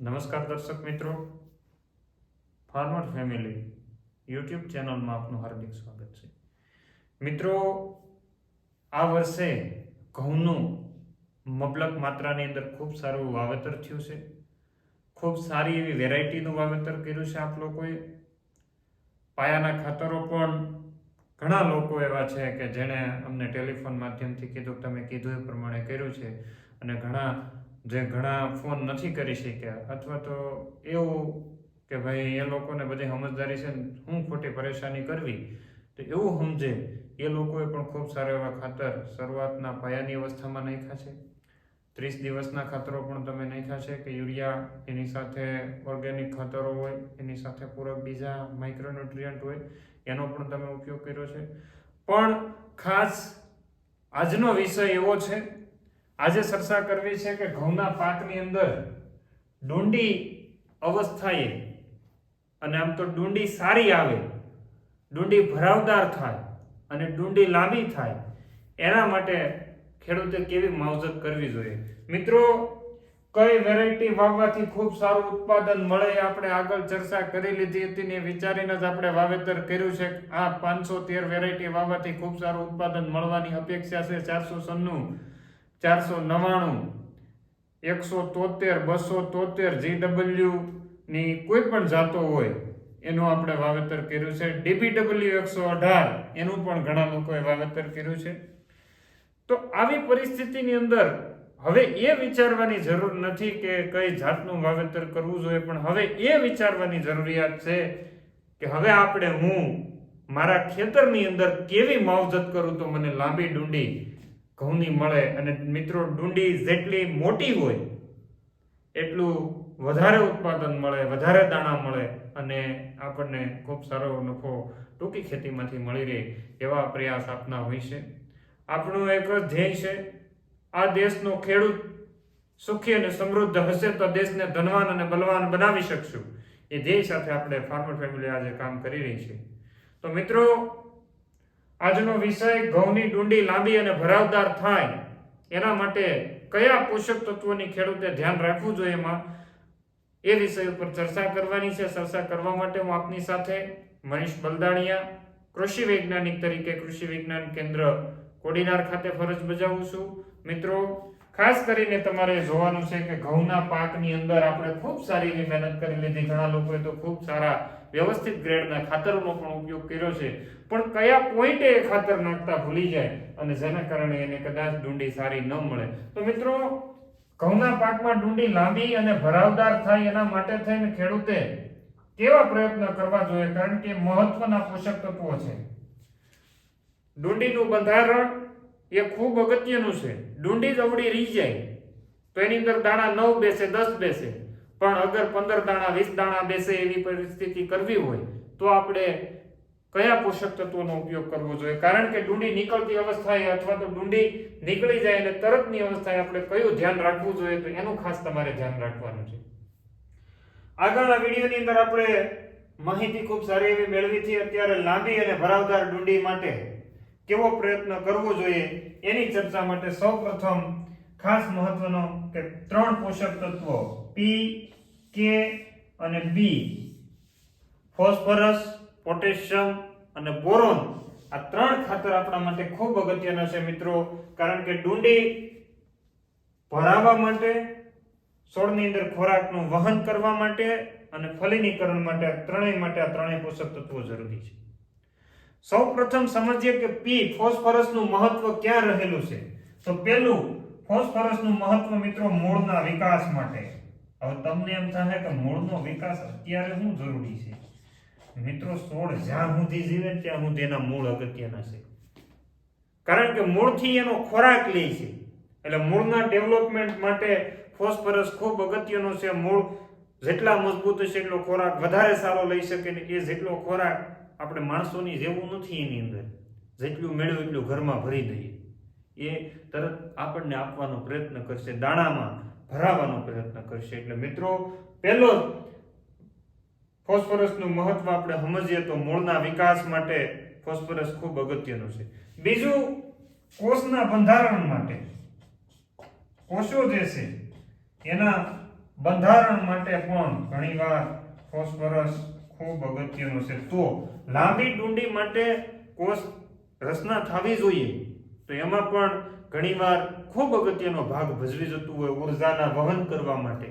નમસ્કાર દર્શક મિત્રો. ફાર્મર ફેમિલી યુટ્યુબ ચેનલમાં આપનું હાર્દિક સ્વાગત છે. મિત્રો, આ વર્ષે ઘઉંનું મબલક માત્રાની અંદર ખૂબ સારું વાવેતર થયું છે. ખૂબ સારી એવી વેરાયટીનું વાવેતર કર્યું છે આપ લોકોએ. પાયાના ખાતરો પણ ઘણા લોકો એવા છે કે જેણે અમને ટેલિફોન માધ્યમથી કીધું, તમે કીધું એ પ્રમાણે કર્યું છે અને ઘણા જે ઘણા ફોન નથી કરી શક્યા, અથવા તો એવું કે ભાઈ એ લોકોને બધી સમજદારી છે ને હું ખોટી પરેશાની કરવી, તો એવું સમજે, એ લોકોએ પણ ખૂબ સારા એવા ખાતર શરૂઆતના પાયાની અવસ્થામાં નાખ્યા છે. ત્રીસ દિવસના ખાતરો પણ તમે નાખ્યા છે કે યુરિયા, એની સાથે ઓર્ગેનિક ખાતરો હોય, એની સાથે પૂરક બીજા માઇક્રોન્યુટ્રિયન્ટ હોય, એનો પણ તમે ઉપયોગ કર્યો છે. પણ ખાસ આજનો વિષય એવો છે આજે ચર્ચા કરવી છે કે ઘઉંના પાકની અંદર ડુંડી અવસ્થાએ, અને આમ તો ડુંડી સારી આવે, ડુંડી ભરાવદાર થાય, અને ડુંડી લાંબી થાય, એના માટે ખેડૂતે કેવી માવજત કરવી જોઈએ? મિત્રો, કઈ વેરાયટી વાવવાથી ખૂબ સારું ઉત્પાદન મળે આપણે આગળ ચર્ચા કરી લીધી હતી ને વિચારીને જ આપણે વાવેતર કર્યું છે. આ પાંચસો તેર વેરાયટી વાવવાથી ખૂબ સારું ઉત્પાદન મળવાની અપેક્ષા છે. ચારસો સન્નું ચારસો નવ્વાણું, એકસો તોતેર, બસો તોતેર જીડબલ્યુ ની કોઈ પણ જાતો હોય, એનું આપણે વાવેતર કર્યું છે. ડીબીડબલ્યુ એકસો અઢાર, એનું પણ ઘણા લોકોએ વાવેતર કર્યું છે. તો આવી પરિસ્થિતિની અંદર હવે એ વિચારવાની જરૂર નથી કે કઈ જાતનું વાવેતર કરવું જોઈએ, પણ હવે એ વિચારવાની જરૂરિયાત છે કે હવે આપણે હું મારા ખેતરની અંદર કેવી માવજત કરું તો મને લાંબી ડુંડી ઘઉંની મળે અને મિત્રો ડુંડી જેટલી મોટી હોય, એટલું વધારે ઉત્પાદન મળે, વધારે દાણા મળે અને આપણને ખૂબ સારો નફો ટૂંકી ખેતીમાંથી મળી રહે એવા પ્રયાસ આપના હોય છે. આપણું એક જ ધ્યેય છે, આ દેશનો ખેડૂત સુખી અને સમૃદ્ધ હશે તો દેશને ધનવાન અને બલવાન બનાવી શકશું. એ ધ્યેય સાથે આપણે ફાર્મર ફેમિલી આજે કામ કરી રહી છે. તો મિત્રો આજનો વિષય ઘઉંની ડુંડી લાંબી અને ભરાવદાર થાય. એના માટે કયા પોષક તત્વોની ખેડૂતે ધ્યાન રાખવું જોઈએ એમાં? એ વિષય ઉપર ચર્ચા કરવાની છે. ચર્ચા કરવા માટે હું આપની સાથે મનીષ બલદાણિયા, કૃષિ વૈજ્ઞાનિક તરીકે કૃષિ વિજ્ઞાન કેન્દ્ર કોડીનાર ખાતે ફરજ બજાવું છું. મિત્રો, ખાસ કરીને તમારે જોવાનું છે કે ઘઉંના પાકની અંદર આપણે ખૂબ સારી એવી મહેનત કરી લીધી. ઘણા લોકોએ તો ખૂબ સારા વ્યવસ્થિત ગ્રેડના ખાતરોનો પણ ઉપયોગ કર્યો છે. પણ કયા પોઈન્ટે એ ખાતર નાખતા ભૂલી જાય અને જેના કારણે એને કદાચ ડુંડી સારી ન મળે? તો મિત્રો, ઘઉંના પાકમાં ડુંડી લાંબી અને ભરાવદાર થાય એના માટે થઈને ખેડૂતે કેવા પ્રયત્ન કરવા જોઈએ? કારણ કે મહત્વના પોષક તત્વો છે. ડુંડીનું બંધારણ એ ખૂબ અગત્યનું છે. ડુંડી જવડી રહી જાય. તો એની અંદર દાણા નવ બેસે, દસ બેસે. પણ અગર પંદર દાણા, વીસ દાણા બેસે એવી પરિસ્થિતિ કરવી હોય, તો આપણે કયા પોષક તત્વોનો ઉપયોગ કરવો જોઈએ? કારણ કે ડુંડી નીકળતી અવસ્થાએ અથવા તો ડુંડી નીકળી જાય અને તરતની અવસ્થાએ આપણે કયું ધ્યાન રાખવું જોઈએ? તો એનું ખાસ તમારે ધ્યાન રાખવાનું છે. આગળના વિડીયોની અંદર આપણે માહિતી ખૂબ સારી એવી મેળવી છે. અત્યારે લાંબી અને ભરાવદાર ડુંડી માટે કેવો પ્રયત્ન કરવો જોઈએ એની ચર્ચા માટે સૌપ્રથમ ખાસ મહત્વનો કે ત્રણ પોષક તત્વો પી કે અને બી ફોસ્ફરસ પોટેશિયમ અને બોરોન આ ત્રણ ખાતર આપણા માટે ખૂબ અગત્યના છે મિત્રો. કારણ કે ડુંડી ભરાવવા માટે છોડની અંદર ખોરાકનું વહન કરવા માટે અને ફલિનીકરણ માટે આ ત્રણેય માટે આ ત્રણેય પોષક તત્વો જરૂરી છે. સૌ પ્રથમ સમજીએ કે પી ફોસ્ફરસનું મહત્વ ક્યાં રહેલું છે? તો પહેલું, ફોસ્ફરસનું મહત્વ મિત્રો, મૂળના વિકાસ માટે. હવે તમને એમ થાય કે મૂળનો વિકાસ અત્યારે શું જરૂરી છે? મિત્રો છોડ જ્યાં સુધી જીવે ત્યાં સુધી એના મૂળ અગત્યના છે. કારણ કે મૂળથી એનો ખોરાક લે છે. એટલે મૂળના ડેવલપમેન્ટ માટે ફોસ્ફરસ ખૂબ અગત્યનો છે. મૂળ જેટલા મજબૂત હશે એટલો ખોરાક વધારે સારો લઈ શકે ને એ જેટલો ખોરાક આપણે માણસોની જેવું નથી એની અંદર. જેટલું મેળવ્યું એટલું ઘરમાં ભરી દઈએ. એ તરત આપણને આપવાનો પ્રયત્ન કરશે. દાણામાં ભરાવાનો પ્રયત્ન કરશે. એટલે મિત્રો, પહેલો ફોસ્ફરસનું મહત્વ આપણે સમજીએ તો મૂળના વિકાસ માટે ફોસ્ફરસ ખૂબ અગત્યનું છે. બીજું, કોષના બંધારણ માટે. કોષો જે છે, એના બંધારણ માટે પણ ઘણીવાર ફોસ્ફરસ ખૂબ અગત્યનું છે. તો લાંબી ડુંડી માટે કોષ રચના થવી જોઈએ. તો એમાં પણ ઘણીવાર ખૂબ અગત્યનો ભાગ ભજવી જતું હોય ઉર્જાના વહન કરવા માટે.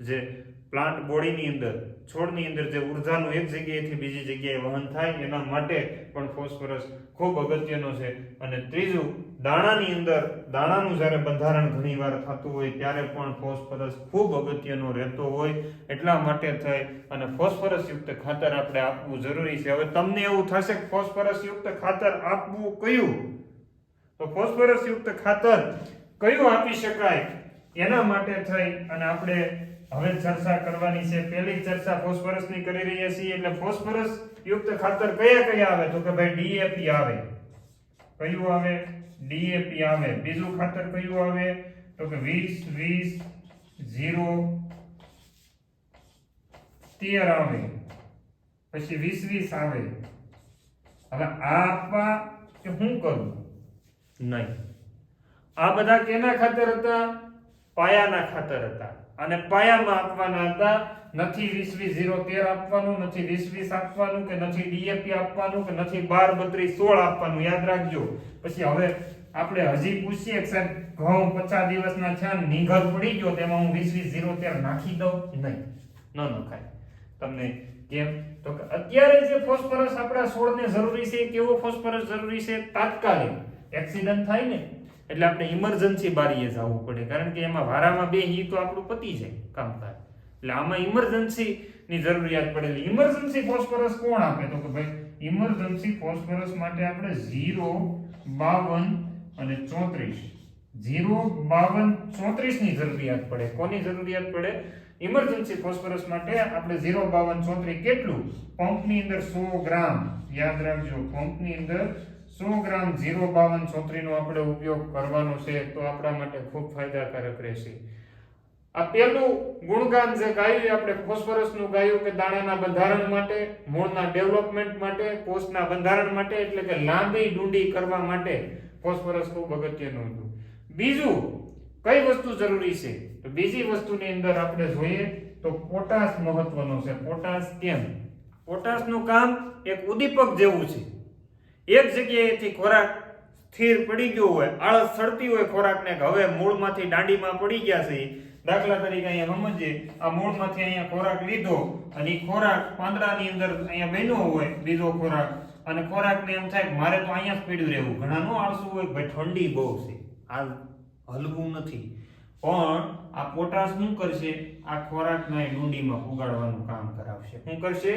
જે પ્લાન્ટ બોડીની અંદર, છોડની અંદર જે ઉર્જાનું એક જગ્યાએથી બીજી જગ્યાએ વહન થાય, એના માટે પણ ફોસ્ફરસ ખૂબ અગત્યનો છે. અને ત્રીજું, દાણાની અંદર, દાણાનું જ્યારે બંધારણ ઘણીવાર થતું હોય, ત્યારે પણ ફોસ્ફરસ ખૂબ અગત્યનો રહેતો હોય, એટલા માટે થાય. અને ફોસ્ફરસ યુક્ત ખાતર આપણે આપવું જરૂરી છે. હવે તમને એવું થશે કે ફોસ્ફરસ યુક્ત ખાતર આપવું કયું? તો ફોસ્ફરસ યુક્ત ખાતર કયું આપી શકાય? એના માટે થઈ અને આપણે હવે ચર્ચા કરવાની છે. પહેલી ચર્ચા ફોસ્ફરસની કરી રહ્યા છીએ. એટલે ફોસ્ફરસ યુક્ત ખાતર કયા કયા આવે? તો કે ભાઈ ડીએપી આવે. કયું આવે? ડીએપી આવે. બીજું ખાતર કયું આવે? તો કે 20 20 0 તેર આવે. પછી વીસ વીસ આવે. હવે આ આપવા કે હું કરું? નહીં. આ બધા કેના ખાતર હતા? પાયાના ખાતર હતા. અને પાયામાં આપવાના હતા, નથી વીસ વીસ ઝીરો તેર આપવાનું, નથી વીસ વીસ આપવાનું કે નથી ડીએપી આપવાનું કે નથી બાર બત્રીસ સોળ આપવાનું. યાદ રાખજો. પછી હવે આપણે હજી પૂછીએ કે સાહેબ, ઘઉં પચાસ દિવસના છે નીઘર પડી ગયો તેમાં હું વીસ વીસ ઝીરો તેર નાખી દઉં નહીં? ન નખાય. તમને કેમ? તો કે અત્યારે જે ફોસ્ફરસ આપણા છોડને જરૂરી છે, કેવો ફોસ્ફરસ જરૂરી છે? તાત્કાલિક. એક્સિડન્ટ થાય ને, એટલે આપણે ઇમરજન્સી બારીએ જવું પડે. કારણ કે એમાં વારામાં બે હી તો આપણું પતી જાય કામકાજ. એટલે આમાં ઇમરજન્સી ની જરૂરિયાત પડેલી ઇમરજન્સી ફોસ્ફરસ કોણ આપે? તો કે ભાઈ ઇમરજન્સી ફોસ્ફરસ માટે આપણે 0 52 અને 34 0 52 34 ની જરૂરિયાત પડે. કોની જરૂરિયાત પડે? ઇમરજન્સી ફોસ્ફરસ માટે આપણે 0 52 34 કેટલું? પંપની અંદર સો ગ્રામ. યાદ રાખજો પંપની અંદર સો ગ્રામ ઝીરો બાવન ચોત્રીનો આપણે ઉપયોગ કરવાનો છે તો આપણા માટે ખૂબ ફાયદાકારક રહેશે. આ પહેલું ગુણગાન જે ગાયું એ આપણે ફોસ્ફરસનું ગાયું કે દાણાના બંધારણ માટે, મૂળના ડેવલપમેન્ટ માટે, કોષના બંધારણ માટે, એટલે કે લાંબી ડુંડી કરવા માટે ફોસ્ફરસ ખૂબ અગત્યનું હતું. બીજું, કઈ વસ્તુ જરૂરી છે? તો બીજી વસ્તુની અંદર આપણે જોઈએ તો પોટાશ મહત્વનો છે. પોટાશ કેમ? પોટાશનું કામ એક ઉદ્દીપક જેવું છે. એક જગ્યાએથી ખોરાક સ્થિર પડી ગયો હોય, આળસ સડતી હોય ખોરાકને હવે મૂળમાંથી દાંડીમાં પડી ગયા છે, દાખલા તરીકે અહીંયા સમજીએ, આ મૂળમાંથી અહીંયા ખોરાક લીધો અને એ ખોરાક પાંદડાની અંદર અહીંયા બન્યો હોય બીજો ખોરાક, અને ખોરાકને એમ થાય મારે તો અહીંયા જ પીડ્યું રહેવું. ઘણા આળસું આળસુ હોય ભાઈ ઠંડી બહુ છે. આ હલવું નથી. પણ આ પોટાશ શું કરશે? આ ખોરાકને ડુંડીમાં ઉગાડવાનું કામ કરાવશે. શું કરશે?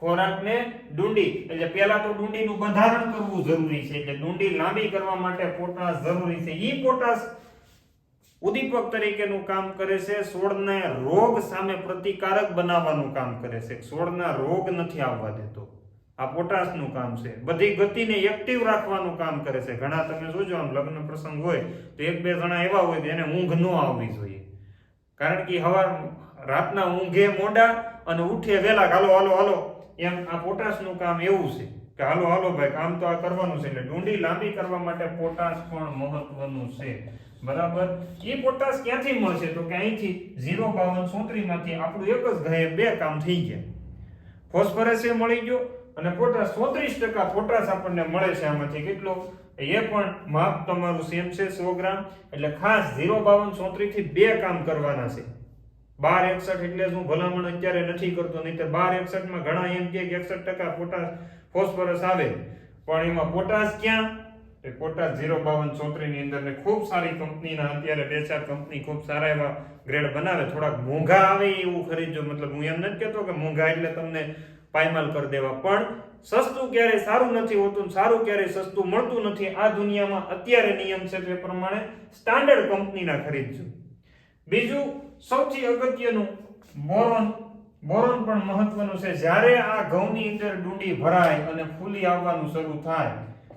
ખોરાકને ડુંડી, એટલે પહેલા તો ડુંડીનું બંધારણ કરવું જરૂરી છે, એટલે ડુંડી લાંબી કરવા માટે પોટાશ જરૂરી છે. ઈ પોટાશ ઉદ્દીપક તરીકેનું કામ કરે છે છોડને રોગ સામે પ્રતિકારક બનાવવાનું કામ કરે છે. છોડના રોગ નથી આવવા દેતો. આ પોટાશનું કામ છે. બધી ગતિને એક્ટિવ રાખવાનું કામ કરે છે. ઘણા તમે જોજો, આમ લગ્ન પ્રસંગ હોય, તો એક બે જણા એવા હોય એને ઊંઘ ન આવવી જોઈએ. કારણ કે હવાર રાતના ઊંઘે મોડા અને ઉઠે વેલા હાલો હાલો હાલો એમ આ પોટાશનું કામ એવું છે કે હાલો હાલો ભાઈ, કામ તો આ કરવાનું છે એટલે ડુંડી લાંબી કરવા માટે પોટાશ પણ મહત્વનું છે. બરાબર? એ પોટાશ ક્યાંથી મળશે? તો કે અહીંથી ઝીરો બાવન સોત્રી માંથી આપણું એક જ ઘરે બે કામ થઈ ગયા. ફોસ્ફરસ એ મળી ગયો અને પોટાશ સોત્રીસ ટકા પોટાશ આપણને મળે છે આમાંથી કેટલો? એ પણ માપ તમારું સેમ છે સો ગ્રામ. એટલે ખાસ ઝીરો બાવન ચોત્રીસથી બે કામ કરવાના છે. બાર એકસઠ એટલે હું ભલામણ અત્યારે નથી કરતો નહીં તો બાર એકસઠમાં ઘણા એમ કે એકસઠ ટકા પોટાશ, ફોસ્ફરસ આવે. પણ એમાં પોટાશ ક્યાં? એ પોટાશ ઝીરો બાવન ચોત્રીસની અંદર ને ખૂબ સારી કંપનીના અત્યારે બે ચાર કંપની ખૂબ સારા એવા ગ્રેડ બનાવે. થોડાક મોંઘા આવે એવું ખરીદજો. મતલબ હું એમ નથી કહેતો કે મોંઘા એટલે તમને પાયમાલ કરી દેવા. પણ સસ્તું ક્યારેય સારું નથી હોતું સારું ક્યારેય સસ્તું મળતું નથી, આ દુનિયામાં અત્યારે નિયમ છે તે પ્રમાણે સ્ટાન્ડર્ડ કંપનીના ખરીદજો. બીજું સૌથી અગત્યનું બોરોન બોરોન પણ મહત્વનું છે. જ્યારે આ ઘઉંની અંદર ડુંડી ભરાય અને ફૂલી આવવાનું શરૂ થાય,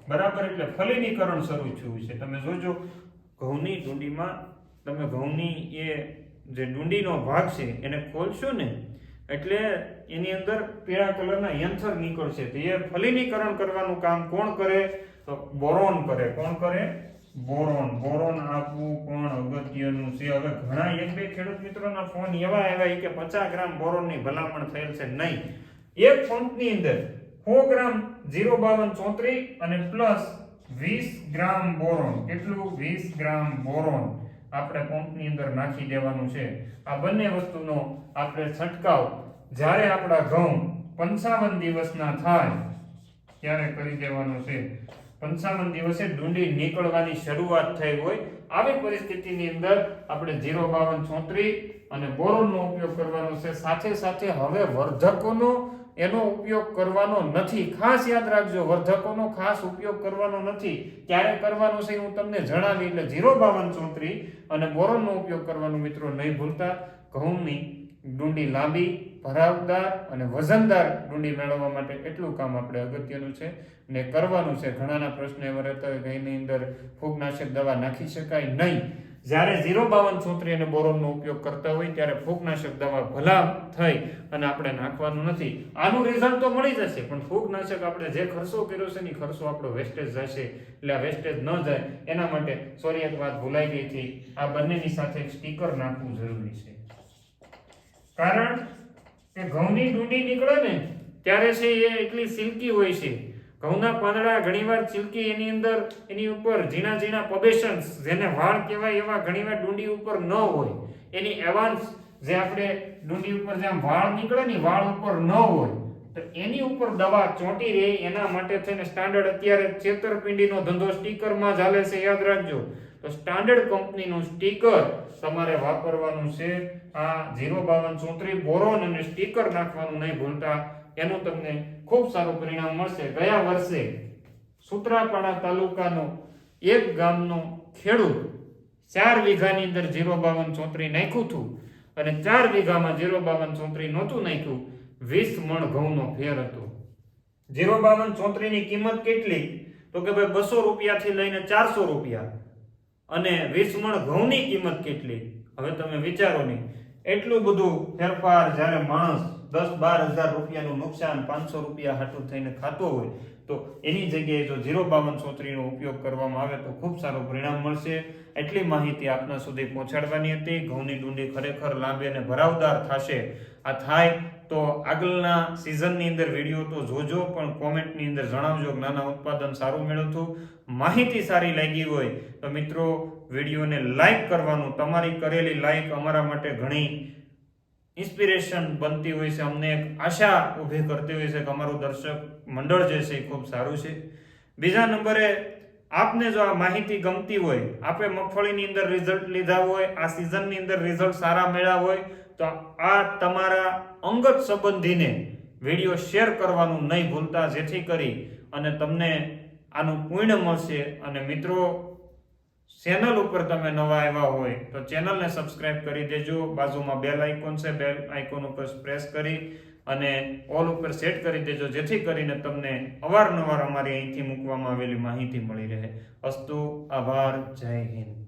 બરાબર એટલે ફલિનીકરણ શરૂ થયું છે. તમે જોજો, ઘઉંની ડુંડીમાં, તમે ઘઉંની એ જે ડુંડીનો ભાગ છે, એને ખોલશો ને, એટલે એની અંદર પીળા કલરના યંથર નીકળશે. તો એ ફલિનીકરણ કરવાનું કામ કોણ કરે? તો બોરોન કરે. કોણ કરે? બોરોન બોરોન આપવું પણ અગત્યનું છે. હવે ઘણા એક બે ખેડૂત મિત્રોના ફોન એવા આવ્યા કે પચાસ ગ્રામ બોરોનની ભલામણ થયેલ છે નહીં. એક ફોન્ટની અંદર સો ગ્રામ જીરો બાવન ચોત્રી અને પ્લસ વીસ ગ્રામ બોરોન કેટલું? વીસ ગ્રામ બોરોન આપણે પંપની અંદર નાખી દેવાનું છે. આ બંને વસ્તુનો આપણે છંટકાવ. જ્યારે આપણા ઘઉં પંચાવન દિવસના થાય, ત્યારે કરી દેવાનું છે. પંચાવન દિવસે ડુંડી નીકળવાની શરૂઆત થઈ હોય. આવી પરિસ્થિતિની અંદર આપણે જીરો બાવન ચોત્રી અને બોરોનનો ઉપયોગ કરવાનો છે. સાથે સાથે હવે વર્ધકોનો એનો ઉપયોગ કરવાનો નથી. ખાસ યાદ રાખજો, વર્ધકોનો ખાસ ઉપયોગ કરવાનો નથી. ક્યારે કરવાનો છે હું તમને જણાવી. એટલે જીરો બાવન ચોત્રી અને બોરોનનો ઉપયોગ કરવાનો મિત્રો નહીં ભૂલતા. ઘઉંની ડુંડી લાંબી, ભરાવદાર અને વજનદાર ડુંડી મેળવવા માટે એટલું કામ આપણે અગત્યનું છે ને કરવાનું છે. ઘણાના પ્રશ્ન એવા રહેતા હોય કે એની અંદર ફૂગનાશક દવા નાખી શકાય નહીં. જ્યારે ઝીરો બાવન ચોત્રી અને બોરોનનો ઉપયોગ કરતા હોય ત્યારે ફૂગનાશક દવા ભલા થઈ અને આપણે નાખવાનું નથી. આનું રિઝલ્ટ તો મળી જશે, પણ ફૂગનાશક આપણે જે ખર્ચો કર્યો છે એ ખર્ચો આપણો વેસ્ટેજ જશે. એટલે આ વેસ્ટેજ ન જાય. એના માટે સોરી એક વાત ભૂલાઈ ગઈ હતી. આ બંનેની સાથે એક સ્ટીકર નાખવું જરૂરી છે. કારણ કે ઘઉંની ડુંડી નીકળે ને ત્યારે છે એ એટલી સિલ્કી હોય છે. ઘઉંના પાંદડા ઘણીવાર સિલ્કી એની અંદર, એની ઉપર ઝીણા ઝીણા પબેશન્સ, જેને વાળ કહેવાય એવા ઘણીવાર ડુંડી ઉપર ન હોય. એની એવાન્સ જે આપણે ડુંડી ઉપર જેમ વાળ નીકળે ને વાળ ઉપર ન હોય. તો એની ઉપર દવા ચોંટી રહે, એના માટે થઈને સ્ટાન્ડર્ડ અત્યારે છેતરપિંડીનો ધંધો સ્ટીકરમાં ચાલે છે, યાદ રાખજો. તો સ્ટાન્ડર્ડ કંપનીનું સ્ટીકર તમારે વાપરવાનું છે. આ ઝીરો બાવન ચોત્રીસ બોરોન અને સ્ટીકર નાખવાનું નહીં ભૂલતા. એનું તમને ખૂબ સારું પરિણામ મળશે. ગયા વર્ષે સુત્રાપાડા તાલુકાનો એક ગામનો ખેડૂત ચાર વીઘાની અંદર ઝીરો બાવન ચોત્રી નાખ્યું હતું અને ચાર વીઘામાં ઝીરો બાવન ચોત્રી નહોતું નાખ્યું. વીસ મણ ઘઉંનો ફેર હતો. ઝીરો બાવન ચોત્રીની કિંમત કેટલી? તો કે ભાઈ બસો રૂપિયાથી લઈને ચારસો રૂપિયા. અને વીસ મણ ઘઉંની કિંમત કેટલી? હવે તમે વિચારો નહીં એટલું બધું ફેરફાર જ્યારે માણસ દસ બાર હજાર રૂપિયાનું નુકસાન પાંચસો રૂપિયા હાટું થઈને ખાતો હોય તો એની જગ્યાએ જો ઝીરો બાવન સોત્રીનો ઉપયોગ કરવામાં આવે તો ખૂબ સારું પરિણામ મળશે. એટલી માહિતી આપના સુધી પહોંચાડવાની હતી. ઘઉંની ડુંડી ખરેખર લાંબી અને ભરાવદાર થશે. આ થાય તો આગળના સિઝનની અંદર વીડિયો તો જોજો, પણ કોમેન્ટની અંદર જણાવજો નાના ઉત્પાદન સારું મેળવતું માહિતી સારી લાગી હોય તો મિત્રો વિડીયોને લાઈક કરવાનું. તમારી કરેલી લાઈક અમારા માટે ઘણી ઇન્સ્પિરેશન બનતી હોય છે, અમને એક આશા ઊભી કરતી હોય છે કે અમારું દર્શક મંડળ જે છે એ ખૂબ સારું છે. બીજા નંબરે, આપને જો આ માહિતી ગમતી હોય, આપે મગફળીની અંદર રિઝલ્ટ લીધા હોય, આ સિઝનની અંદર રિઝલ્ટ સારા મળ્યા હોય, તો આ તમારા અંગત સંબંધીને વીડિયો શેર કરવાનું નહીં ભૂલતા, જેથી કરી અને તમને આનું પૂર્ણ મળશે. અને મિત્રો ચેનલ ઉપર તમે નવા આવ્યા હોય તો ચેનલને સબસ્ક્રાઇબ કરી દેજો. બાજુમાં બેલ આઇકોન છે. બેલ આઇકોન ઉપર પ્રેસ કરી અને ઓલ ઉપર સેટ કરી દેજો. જેથી કરીને તમને અવારનવાર અમારી અહીંથી મૂકવામાં આવેલી માહિતી મળી રહે. અસ્તુ, આભાર. જય હિન્દ.